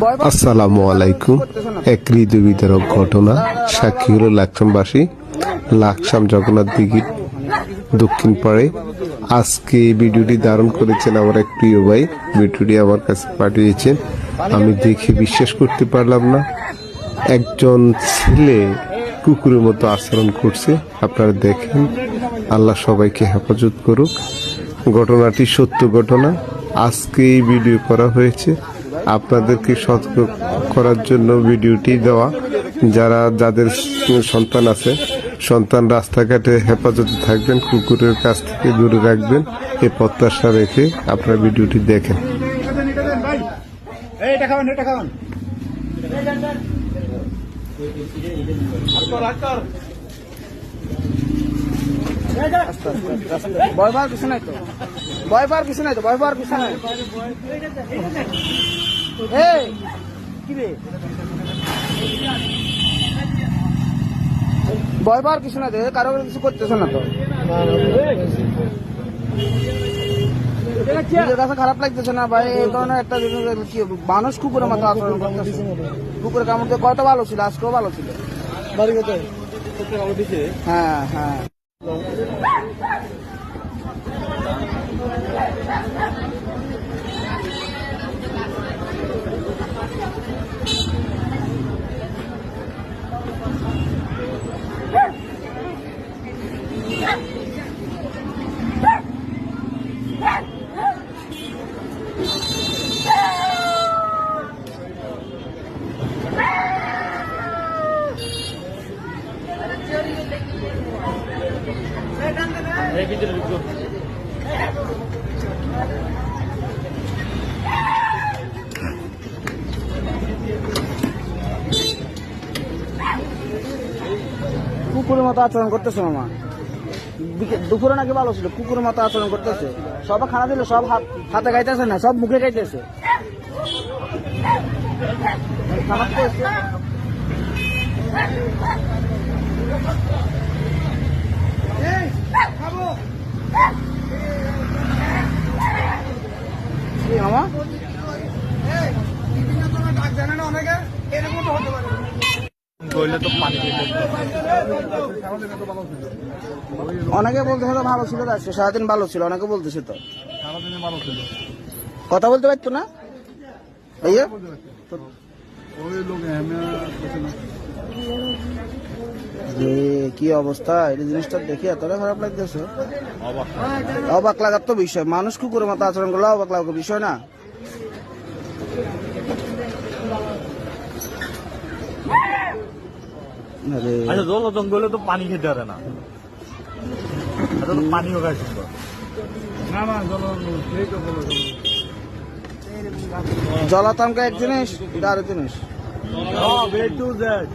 আসসালামু আলাইকুম। এক হৃদয় ঘটনা। সাক্ষী হলো লাকসামবাসী লাকসাম জগন্নাথ দিঘির দক্ষিণ পাড়ে। আজকে এই ভিডিওটি ধারণ করেছেন আমার এক প্রিয় ভাই। ভিডিওটি আমার কাছে পাঠিয়েছেন। আমি দেখে বিশ্বাস করতে পারলাম না। একজন ছেলে কুকুরের মতো আচরণ করছে। আপনারা দেখেন, আল্লাহ সবাইকে হেফাজত করুক। ঘটনাটি সত্য ঘটনা। আজকে এই ভিডিও করা হয়েছে। আপনাদেরকে সতর্ক করার জন্য ভিডিওটি দেওয়া। যারা যাদের সন্তান আছে সন্তান রাস্তাঘাটে হেফাজতে থাকবেন কুকুরের কাছ থেকে দূরে রাখবেন এ প্রত্যাশা রেখে আপনারা ভিডিওটি দেখেন। ভয় পাওয়ার কিছু নাই তো। ভয় পাওয়ার কিছু নাই তো ভয় পাওয়ার কিছু নাই। ভয় পাওয়ার কিছু তো এ কারও কিছু করতেছে না তো। নিজের কাছে খারাপ লাগতেছে না ভাই এই ধরনের একটা কি মানুষ কুকুরের মতো আচরণ করতেছে। কুকুরের কামড় দিয়ে কত ভালো ছিল? আজকেও ভালো ছিল। বাড়ি হ্যাঁ হ্যাঁ। কুকুরের মতো আচরণ করতেছে, মামা। দুপুরে নাকি ভালো ছিল? কুকুরের মতো আচরণ করতেছে। সব খানা দিলে সব হাত হাতে গাইতেছে না, সব মুখে গাইতেছে খানা তো এসছে। কি মামা তো পানি অনেকে বলতে হলো ভালো ছিল তো আজকে সারাদিন ভালো ছিল অনেকে বলতেছে তো। সারাদিনে ভালো ছিল। কথা বলতে পারতো না? ভাইয়া? ওই লোক এমনি যে কি অবস্থা এই জিনিসটা দেখি এতটা খারাপ লাগতেছে। অবাক। অবাক লাগার তো বিষয়। মানুষ কুকুরের মতো আচরণ করলে অবাক লাগার বিষয় না। আচ্ছা জল জঙ্গলে তো পানি খেতে পারে না। এটা তো পানিও খায় সুন্দর। না না জল সেই তো বলো জলাতঙ্ক এক জিনিস এটা আরেক জিনিস। বে টু জেড